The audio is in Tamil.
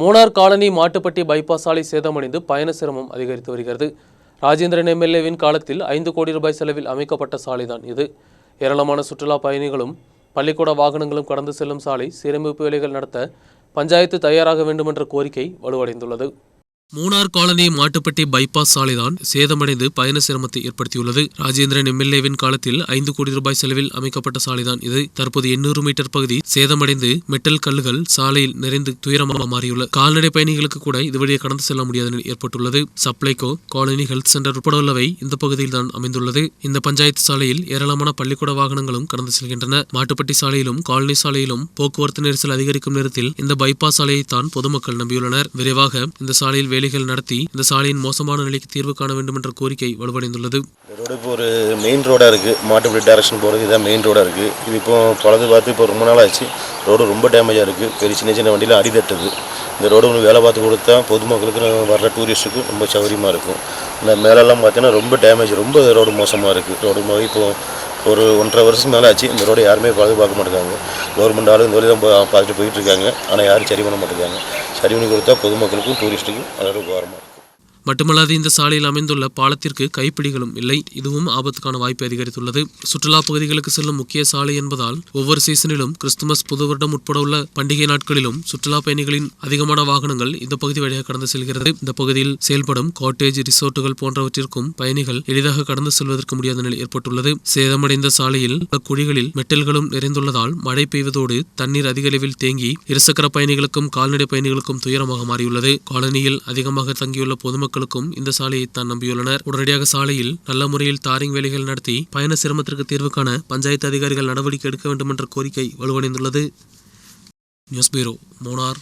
மூணார் காலனி மாட்டுப்பட்டி பைபாஸ் சாலை சேதமடைந்து பயண சிரமம் அதிகரித்து வருகிறது. ராஜேந்திரன் எம்எல்ஏவின் காலத்தில் ஐந்து கோடி ரூபாய் செலவில் அமைக்கப்பட்ட சாலைதான் இது. ஏராளமான சுற்றுலா பயணிகளும் பள்ளிக்கூட வாகனங்களும் கடந்து செல்லும் சாலை சீரமைப்பு வேலைகள் நடத்த பஞ்சாயத்து தயாராக வேண்டுமென்ற கோரிக்கை வலுவடைந்துள்ளது. மூணார் காலனி மாட்டுப்பட்டி பைபாஸ் சாலைதான் சேதமடைந்து பயண சிரமத்தை ஏற்படுத்தியுள்ளது. ராஜேந்திரன் எம்எல்ஏவின் காலத்தில் ஐந்து கோடி ரூபாய் செலவில் அமைக்கப்பட்ட சாலைதான் இது. தற்போது எண்ணூறு மீட்டர் பகுதி சேதமடைந்து மெட்டல் கல்லுகள் சாலையில் நிறைந்து துயரமாக மாறியுள்ளது கால்நடை பயணிகளுக்கு கூட இதுவழியே கடந்து செல்ல முடியாத நிலை ஏற்பட்டுள்ளது. சப்ளைகோ காலனி ஹெல்த் சென்டர் உட்பட உள்ளவை இந்த பகுதியில் தான் அமைந்துள்ளது. இந்த பஞ்சாயத்து சாலையில் ஏராளமான பள்ளிக்கூட வாகனங்களும் கடந்து செல்கின்றன. மாட்டுப்பட்டி சாலையிலும் காலனி சாலையிலும் போக்குவரத்து நெரிசல் அதிகரிக்கும் நேரத்தில் இந்த பைபாஸ் சாலையை தான் பொதுமக்கள் நம்பியுள்ளனர். விரைவாக இந்த சாலையில் வேலைகள் நடத்தி இந்த சாலையின் மோசமான நிலைக்கு தீர்வு காண வேண்டும் என்ற கோரிக்கை வலுவடைந்துள்ளது. ரோடு இப்போ ஒரு மெயின் ரோடாக இருக்குது மாட்டுப்படி டேரக்ஷன் போகிறது இதான் மெயின் ரோடாக இருக்குது இது இப்போ பழுது பார்த்து இப்போ ரொம்ப நாள் ஆச்சு. ரோடு ரொம்ப டேமேஜாக இருக்குது பெரிய சின்ன சின்ன வண்டியில் அடிதட்டுது இந்த ரோடு ஒன்று வேலை பார்த்து கொடுத்தா பொதுமக்களுக்கு வர்ற டூரிஸ்ட்டுக்கு ரொம்ப சௌகரியமாக இருக்கும். இந்த மேலெல்லாம் பார்த்தீங்கன்னா ரொம்ப டேமேஜ் ரொம்ப ரோடு மோசமாக இருக்குது ரோடு மாதிரி இப்போ ஒரு ஒன்றரை வருஷம் மேலே ஆச்சு. இந்த ரோடு யாருமே பாதுகாக்க பார்க்க மாட்டேங்காங்க கவர்மெண்ட் ஆளு இந்த வழி பார்த்துட்டு போயிட்டுருக்காங்க ஆனால் யாரும் சரி பண்ண மாட்டேங்காங்க சரி பண்ணி கொடுத்தா பொதுமக்களுக்கும் டூரிஸ்ட்டுக்கும் அதோட உபகாரமாக மட்டுமல்லாது இந்த சாலையில் அமைந்துள்ள பாலத்திற்கு கைப்பிடிகளும் இல்லை. இதுவும் ஆபத்துக்கான வாய்ப்பை அதிகரித்துள்ளது. சுற்றுலா பகுதிகளுக்கு செல்லும் முக்கிய சாலை என்பதால் ஒவ்வொரு சீசனிலும் கிறிஸ்துமஸ் புது வருடம் உட்பட உள்ள பண்டிகை நாட்களிலும் சுற்றுலா பயணிகளின் அதிகமான வாகனங்கள் இந்த பகுதி வழியாக கடந்து செல்கிறது. இந்த பகுதியில் செயல்படும் காட்டேஜ் ரிசோர்ட்டுகள் போன்றவற்றிற்கும் பயணிகள் எளிதாக கடந்து செல்வதற்கு முடியாத நிலை ஏற்பட்டுள்ளது. சேதமடைந்த சாலையில் குழிகளில் மெட்டல்களும் நிறைந்துள்ளதால் மழை பெய்வதோடு தண்ணீர் அதிக அளவில் தேங்கி இருசக்கர பயணிகளுக்கும் கால்நடை பயணிகளுக்கும் துயரமாக மாறியுள்ளது. காலனியில் அதிகமாக தங்கியுள்ள பொதுமக்கள் பொதுமக்களுக்கும் இந்த சாலையை தான் நம்பியுள்ளனர். உடனடியாக சாலையில் நல்ல முறையில் தாரிங் வேலைகள் நடத்தி பயண சிரமத்திற்கு தீர்வு காண பஞ்சாயத்து அதிகாரிகள் நடவடிக்கை எடுக்க வேண்டும் என்ற கோரிக்கை வலுவடைந்துள்ளது. நியூஸ் பீரோ மூணார்.